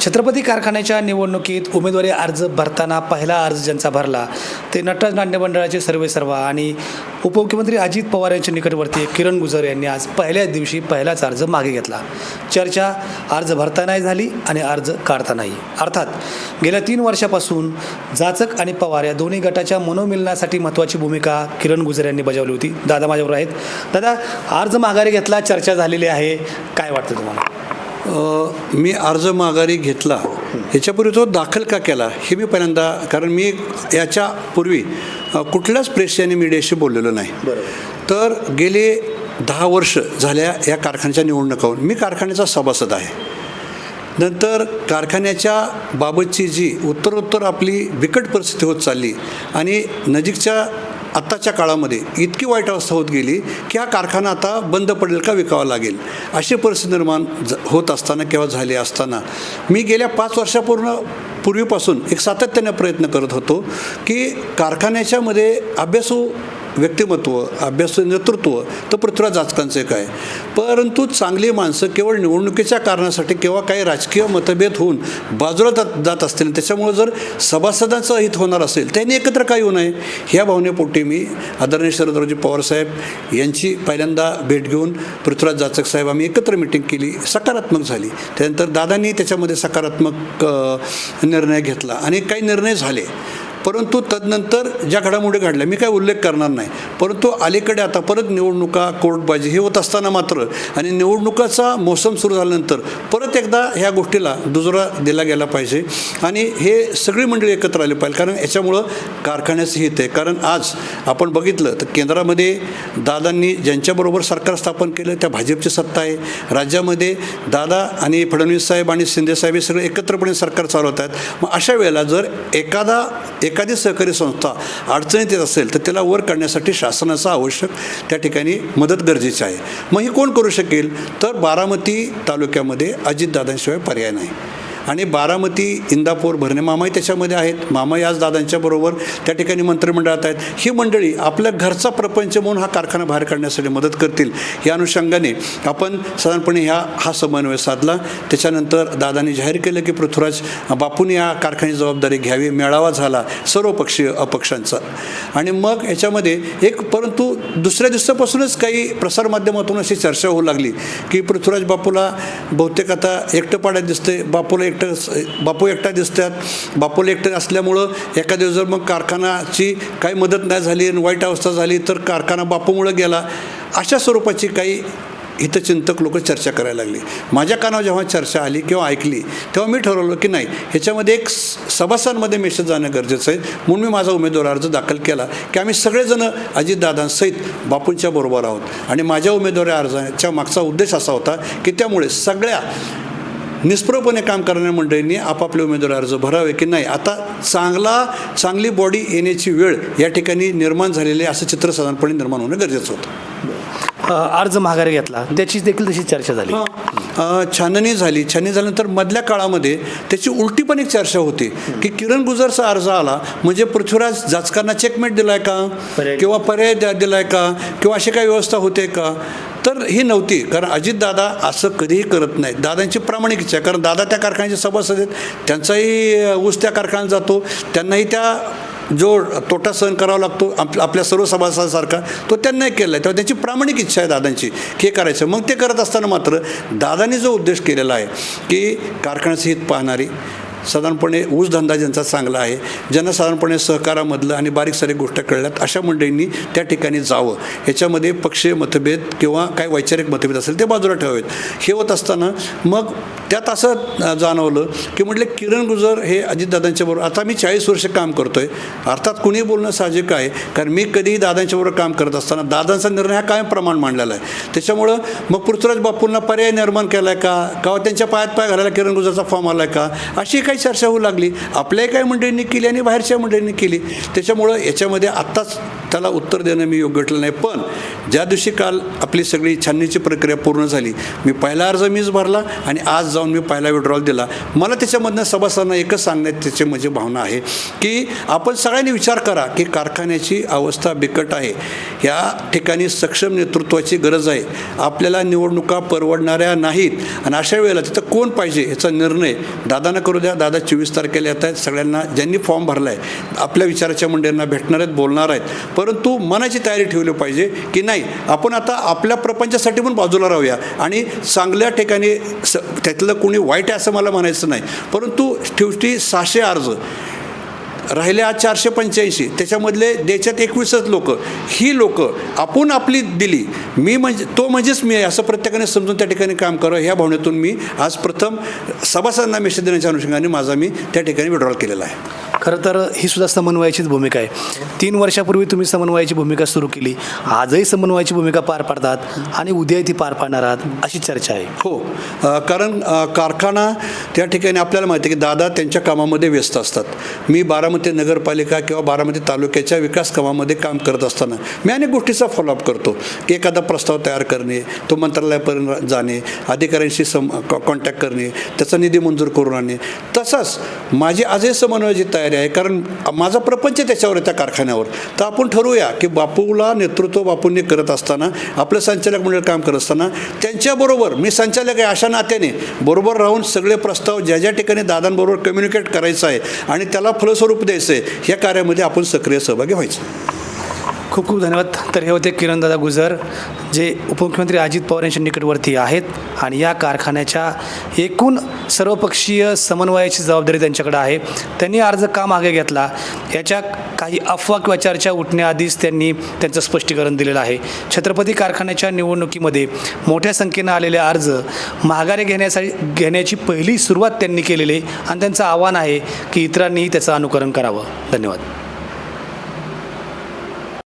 छत्रपती कारखान्याच्या निवडणुकीत उमेदवारी अर्ज भरताना पहिला अर्ज ज्यांचा भरला ते नटराज नाट्य मंडळाचे सर्वे सर्वा आणि उपमुख्यमंत्री अजित पवार यांच्या निकटवर्ती किरण गुजर यांनी आज पहिल्याच दिवशी पहिलाच अर्ज मागे घेतला. चर्चा अर्ज भरतानाही झाली आणि अर्ज काढतानाही. अर्थात गेल्या तीन वर्षापासून जाचक आणि पवार या दोन्ही गटाच्या मनोमिलनासाठी महत्त्वाची भूमिका किरण गुजर यांनी बजावली होती. दादा माझ्याबरोबर आहेत. दादा अर्ज माघारी घेतला चर्चा झालेली आहे. काय वाटतं तुम्हाला? मी अर्ज माघारी घेतला. ह्याच्यापूर्वी तो दाखल का केला हे मी पहिल्यांदा कारण मी याच्या पूर्वी कुठल्याच प्रेस आणि मीडियाशी बोललेलो नाही. तर गेले दहा वर्ष झाल्या या कारखान्याच्या निवडणुकावर मी कारखान्याचा सभासद आहे. नंतर कारखान्याच्या बाबतची जी उत्तरोत्तर आपली बिकट परिस्थिती होत चालली आणि नजीकच्या आत्ताच्या काळामध्ये इतकी वाईट अवस्था होत गेली की हा कारखाना आता बंद पडेल का विकावा लागेल? अशी परिस्थिती निर्माण ज- होत असताना किंवा झाली असताना मी गेल्या पाच वर्षापूर्ण पूर्वीपासून एक सातत्याने प्रयत्न करत होतो की कारखान्याच्यामध्ये अभ्यासू व्यक्तिमत्व अभ्यास नेतृत्व तर पृथ्वीराज जाचकांचं एक आहे परंतु चांगली माणसं केवळ निवडणुकीच्या कारणासाठी किंवा काही राजकीय मतभेद होऊन बाजूला जात जात असतील. त्याच्यामुळं जर सभासदांचं हित होणार असेल त्यांनी एकत्र काय येऊ नये? ह्या भावनेपोटी मी आदरणीय शरदरावजी पवारसाहेब यांची पहिल्यांदा भेट घेऊन पृथ्वीराज जाचक साहेब आम्ही एकत्र मिटिंग केली. सकारात्मक झाली. त्यानंतर दादांनी त्याच्यामध्ये सकारात्मक निर्णय घेतला आणि काही निर्णय झाले. परंतु तदनंतर ज्या घडामोडी घडल्या मी काय उल्लेख करणार नाही. परंतु अलीकडे आता परत निवडणुका कोर्टबाजी हे होत असताना मात्र आणि निवडणुकाचा मोसम सुरू झाल्यानंतर परत एकदा ह्या गोष्टीला दुजोरा दिला गेला पाहिजे. आणि हे सगळी मंडळी एकत्र आली पाहिजे कारण याच्यामुळं कारखान्याचं हित आहे. कारण आज आपण बघितलं तर केंद्रामध्ये दादांनी ज्यांच्याबरोबर सरकार स्थापन केलं त्या भाजपची सत्ता आहे. राज्यामध्ये दादा आणि फडणवीस साहेब आणि शिंदे साहेब हे सगळे एकत्रपणे सरकार चालवत आहेत. मग अशा वेळेला जर एखादा एखादी सहकारी संस्था अडचणीत येत असेल तर त्याला वर काढण्यासाठी शासनाचा आवश्यक त्या ठिकाणी मदत गरजेची आहे. मग हे कोण करू शकेल? तर बारामती तालुक्यामध्ये अजितदादांशिवाय पर्याय नाही. आणि बारामती इंदापूर भरणे मामाही त्याच्यामध्ये आहेत. मामाही आज दादांच्या बरोबर त्या ठिकाणी मंत्रिमंडळात आहेत. ही मंडळी आपल्या घरचा प्रपंच म्हणून हा कारखाना बाहेर काढण्यासाठी मदत करतील. या अनुषंगाने आपण साधारणपणे ह्या हा समन्वय साधला. त्याच्यानंतर दादांनी जाहीर केलं की पृथ्वीराज बापूंनी या कारखान्याची जबाबदारी घ्यावी. मेळावा झाला सर्वपक्षीय अपक्षांचा. आणि मग याच्यामध्ये एक परंतु दुसऱ्या दिवसापासूनच काही प्रसारमाध्यमातून अशी चर्चा होऊ लागली की पृथ्वीराज बापूला बहुतेक आता एकटं पाड्यात दिसतंय. बापूला एक एकटं बापू एकटा दिसतात. बापूला एकटं असल्यामुळं एखाद्या जर मग कारखानाची काही मदत नाही झाली आणि वाईट अवस्था झाली तर कारखाना बापूमुळं गेला. अशा स्वरूपाची काही हितचिंतक लोक चर्चा करायला लागली. माझ्या कानावर जेव्हा चर्चा आली किंवा ऐकली तेव्हा मी ठरवलं की नाही ह्याच्यामध्ये एक स- मेसेज जाणं गरजेचं आहे. म्हणून मी माझा उमेदवार अर्ज दाखल केला की आम्ही सगळेजणं अजितदादांसहित बापूंच्या बरोबर आहोत. आणि माझ्या उमेदवारी अर्जाच्या मागचा उद्देश असा होता की त्यामुळे सगळ्या निष्प्रभपणे काम करणाऱ्या मंडळींनी आपापले उमेदवार अर्ज भरावे की नाही? आता चांगला चांगली बॉडी येण्याची वेळ या ठिकाणी निर्माण झालेली असं चित्र साधारणपणे निर्माण होणं गरजेचं होतं. अर्ज माघारी घेतला. त्याची देखील तशी चर्चा झाली. छाननी झाली. छाननी झाल्यानंतर मधल्या काळामध्ये त्याची उलटी पण एक चर्चा होती की किरण गुजरचा अर्ज आला म्हणजे पृथ्वीराज जाचकांना चेकमेट दिलाय का. किंवा पर्याय दिलाय का? किंवा अशी काही व्यवस्था होते का? तर ही नव्हती. कारण अजितदादा असं कधीही करत नाही दादांची प्रामाणिक इच्छा आहे. कारण दादा त्या कारखान्याचे सभासद आहेत. त्यांचाही ऊस त्या कारखान्यात जातो. त्यांनाही त्या जो तोटा सहन करावा लागतो. आप आपल्या सर्व सभासदांसारखा. तो त्यांनाही केला आहे. तेव्हा त्यांची प्रामाणिक इच्छा आहे दादांची. की हे करायचं. मग ते करत असताना मात्र दादांनी जो उद्देश केलेला आहे की कारखान्याचं हित पाहणारी साधारणपणे ऊसधंदा ज्यांचा चांगला आहे ज्यांना साधारणपणे सहकारामधलं आणि बारीक सारीक गोष्ट कळल्यात अशा मंडळींनी त्या ठिकाणी जावं. ह्याच्यामध्ये पक्षीय मतभेद किंवा काय वैचारिक मतभेद असेल ते बाजूला ठेवावेत. हे होत असताना मग त्यात असं जाणवलं की म्हटले किरण गुजर हे अजितदादांच्या बरोबर आता मी चाळीस वर्ष काम करतोय. अर्थात कुणी बोलणं साहजिक आहे कारण मी कधीही दादांच्या बरोबर काम करत असताना दादांचा निर्णय हा कायम प्रमाण मांडलेला आहे. त्याच्यामुळं मग पृथ्वीराज बापूंना पर्याय निर्माण केला आहे का? का त्यांच्या पायात पाय घालायला किरण गुजरचा फॉर्म आला आहे का? अशी काही चर्चा होऊ लागली. आपल्याही काही मंडळींनी केली आणि बाहेरच्या मंडळींनी केली. त्याच्यामुळं याच्यामध्ये आत्ताच त्याला उत्तर देणं मी योग्य ठरलं नाही. पण ज्या दिवशी काल आपली सगळी छाननीची प्रक्रिया पूर्ण झाली मी पहिला अर्ज मीच भरला आणि आज जाऊन मी पहिला विड्रॉल दिला. मला त्याच्यामधनं सभासदांना एकच सांगण्यात त्याची म्हणजे भावना आहे की आपण सगळ्यांनी विचार करा की कारखान्याची अवस्था बिकट आहे. या ठिकाणी सक्षम नेतृत्वाची गरज आहे. आपल्याला निवडणुका परवडणाऱ्या नाहीत आणि अशा वेळेला तिथं कोण पाहिजे याचा निर्णय दादानं करू द्या. दादा चोवीस तारखेला येत आहेत. सगळ्यांना ज्यांनी फॉर्म भरला आहे आपल्या विचाराच्या मंडळींना भेटणार आहेत बोलणार आहेत. परंतु मनाची तयारी ठेवली पाहिजे की नाही आपण आता आपल्या प्रपंचासाठी पण बाजूला राहूया. आणि चांगल्या ठिकाणी स त्यातलं कोणी वाईट आहे असं मला म्हणायचं नाही. परंतु शेवटी सहाशे अर्ज. राहिले आज चारशे पंच्याऐंशी. त्याच्यामधले देशात एकवीसच लोक. ही लोक आपण आपली दिली. मी म्हणजे तो म्हणजेच मी असं प्रत्येकाने समजून त्या ठिकाणी काम करावं ह्या भावनेतून मी आज प्रथम सभासदांना मेसेज देण्याच्या अनुषंगाने माझा मी त्या ठिकाणी विड्रॉल केलेला आहे. खरं तर ही सुद्धा समन्वयाचीच भूमिका आहे. तीन वर्षापूर्वी तुम्ही समन्वयाची भूमिका सुरू केली. आजही समन्वयाची भूमिका पार पाडतात आणि उद्याही ती पार पाडणार आहात अशी चर्चा आहे. हो. कारण कारखाना त्या ठिकाणी आपल्याला माहिती आहे की दादा त्यांच्या कामामध्ये व्यस्त असतात. मी बारामती नगरपालिका किंवा बारामती तालुक्याच्या विकास कामामध्ये काम करत असताना मी अनेक गोष्टीचा फॉलोअप करतो. की एखादा प्रस्ताव तयार करणे तो मंत्रालयापर्यंत जाणे अधिकाऱ्यांशी सम कॉन्टॅक्ट करणे त्याचा निधी मंजूर करून आणणे. तसंच माझी आजही समन्वयाची तयारी आहे. कारण माझा प्रपंच त्याच्यावर त्या कारखान्यावर. तर आपण ठरवूया की बापूला नेतृत्व बापूंनी करत असताना आपलं संचालक मंडळ काम करत असताना त्यांच्याबरोबर मी संचालक आहे अशा नात्याने बरोबर राहून सगळे प्रस्ताव ज्या ज्या ठिकाणी दादांबरोबर कम्युनिकेट करायचं आहे आणि त्याला फलस्वरूप द्यायचं आहे ह्या कार्यामध्ये आपण सक्रिय सहभागी व्हायचं. खूप खूप धन्यवाद. तर हे होते किरणदादा गुजर जे उपमुख्यमंत्री अजित पवार यांच्या निकटवर्ती आहेत आणि या कारखान्याच्या एकूण सर्वपक्षीय समन्वयाची जबाबदारी त्यांच्याकडे आहे. त्यांनी अर्ज का मागे घेतला? याच्या काही अफवा किंवा चर्चा उठण्याआधीच त्यांनी त्यांचं स्पष्टीकरण दिलेलं आहे. छत्रपती कारखान्याच्या निवडणुकीमध्ये मोठ्या संख्येनं आलेले अर्ज माघारे घेण्यासाठी घेण्याची पहिली सुरुवात त्यांनी केलेली आणि त्यांचं आव्हान आहे की इतरांनीही त्याचं अनुकरण करावं. धन्यवाद.